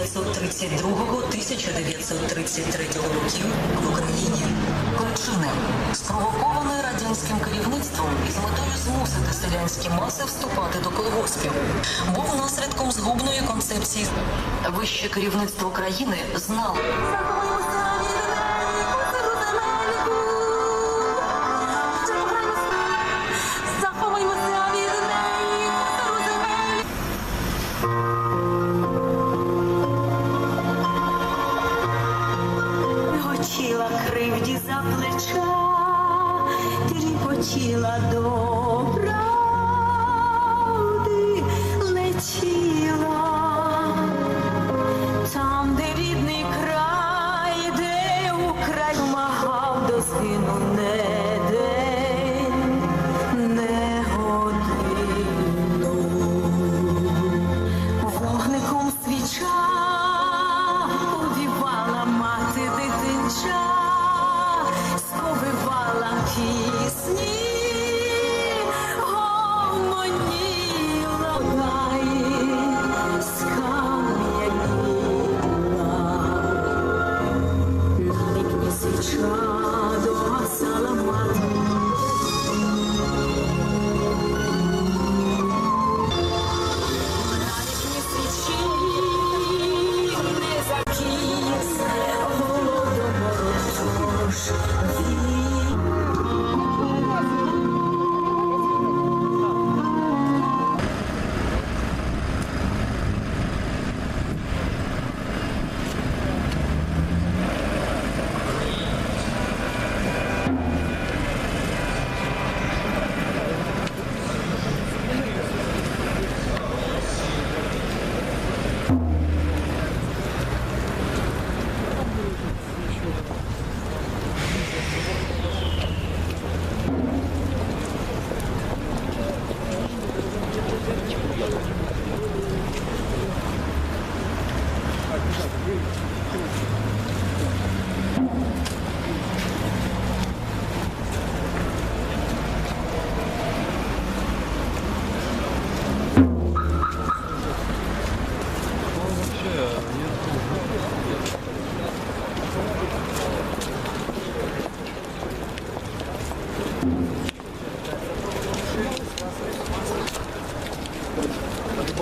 1932-1933 років в Україні. Причини спровоковані радянським керівництвом із метою змусити селянські маси вступати до колгоспів, був наслідком згубної концепції. Вище керівництво країни знало. Кривді за плеча, тріпотіла до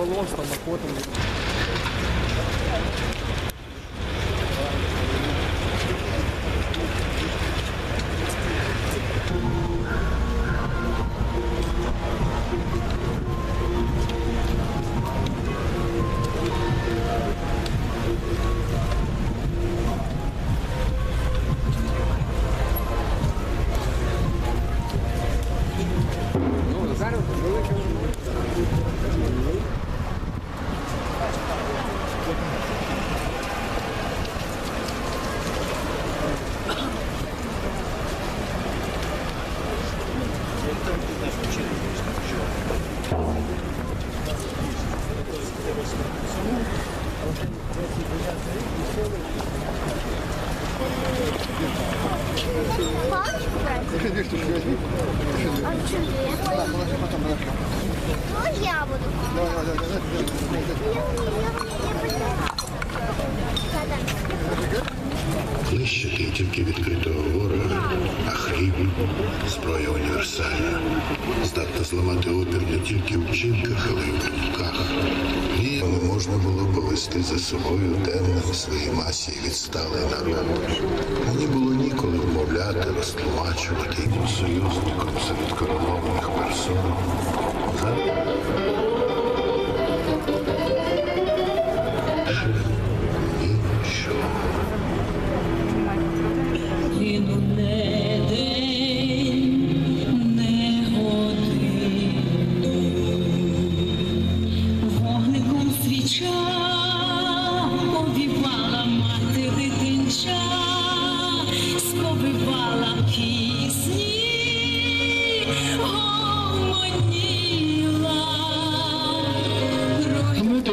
крилом з там охотом. Зараз велике Конечно, что возьми. А что я? Ну, я буду. Давай, давай, давай, давай, давай. Нищити тільки відкритого ворога, а хліб зброя універсальна. Здатна зламати опір не тільки в вчинках, але й в думках. Її не можна було повести за собою темно в своїй масі відсталий народ. Мені було ніколи вмовляти, розтлумачувати союзником серед коронованих персон.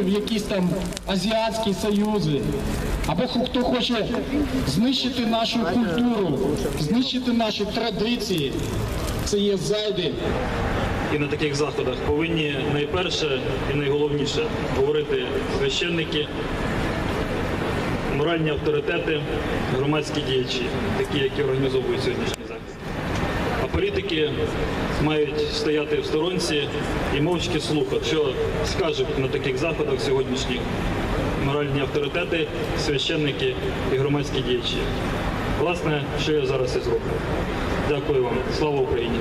В якісь там азіатські союзи. Або хто- хоче знищити нашу культуру, знищити наші традиції. Це є зайди. І на таких заходах повинні найперше і найголовніше говорити священники, моральні авторитети, громадські діячі, такі, які організовують сьогоднішній захід. Політики мають стояти в сторонці і мовчки слухати, що скажуть на таких заходах сьогоднішніх моральні авторитети, священники і громадські діячі. Власне, що я зараз і зроблю. Дякую вам. Слава Україні!